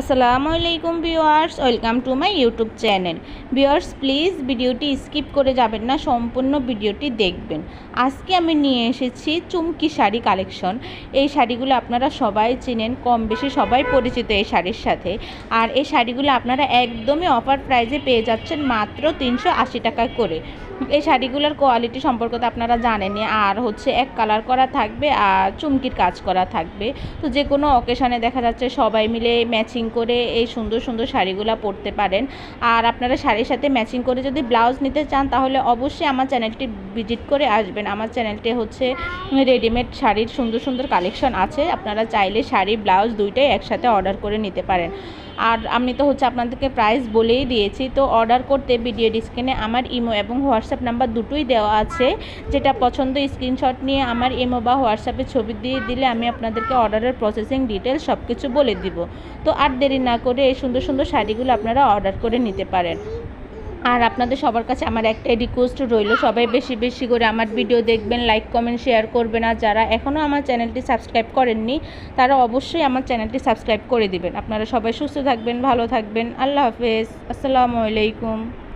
আসসালামু আলাইকুম viewers, welcome to my YouTube channel. Viewers, please ভিডিওটি স্কিপ করে যাবেন না, সম্পূর্ণ ভিডিওটি দেখবেন। আজকে আমি নিয়ে এসেছি চুমকি শাড়ি কালেকশন। এই শাড়িগুলো আপনারা সবাই চেনেন, কম বেশি সবাই পরিচিত এই শাড়ির সাথে। আর এই শাড়িগুলো আপনারা একদমই অফার প্রাইজে পেয়ে যাচ্ছেন মাত্র তিনশো আশি টাকা করে। এই শাড়িগুলোর কোয়ালিটি সম্পর্কে তো আপনারা জানেনই, আর হচ্ছে এক কালার করা থাকবে আর চুমকির কাজ করা থাকবে। তো যে কোনো অকেশনে দেখা যাচ্ছে সবাই মিলে ম্যাচিং করে এই সুন্দর সুন্দর শাড়িগুলো পরতে পারেন। আর আপনারা শাড়ির সাথে ম্যাচিং করে যদি ব্লাউজ নিতে চান, তাহলে অবশ্যই আমার চ্যানেলটি ভিজিট করে আসবেন। আমার চ্যানেলটি হচ্ছে রেডিমেড শাড়ির সুন্দর সুন্দর কালেকশন আছে। আপনারা চাইলে শাড়ি ব্লাউজ দুইটাই একসাথে অর্ডার করে নিতে পারেন। আর আমি তো হচ্ছে আপনাদেরকে প্রাইস বলেই দিয়েছি। তো অর্ডার করতে ভিডিও ডিসক্রিনে আমার ইমো এবং হোয়াটসঅ্যাপ নাম্বার দুটোই দেওয়া আছে। যেটা পছন্দ স্ক্রিনশট নিয়ে আমার ইমো বা হোয়াটসঅ্যাপে ছবি দিয়ে দিলে আমি আপনাদেরকে অর্ডারের প্রসেসিং ডিটেলস সব কিছু বলে দিব। তো আর দেরি না করে এই সুন্দর সুন্দর শাড়িগুলো আপনারা অর্ডার করে নিতে পারেন। আর আপনাদের সবার কাছে আমার একটাই রিকোয়েস্ট রইল। সবাই বেশি বেশি করে আমার ভিডিও দেখবেন লাইক কমেন্ট শেয়ার করবেন। আর যারা এখনও আমার চ্যানেলটি সাবস্ক্রাইব করেননি, তারা অবশ্যই আমার চ্যানেলটি সাবস্ক্রাইব করে দিবেন। আপনারা সবাই সুস্থ থাকবেন, ভালো থাকবেন। আল্লাহ হাফেজ। আসসালামু আলাইকুম।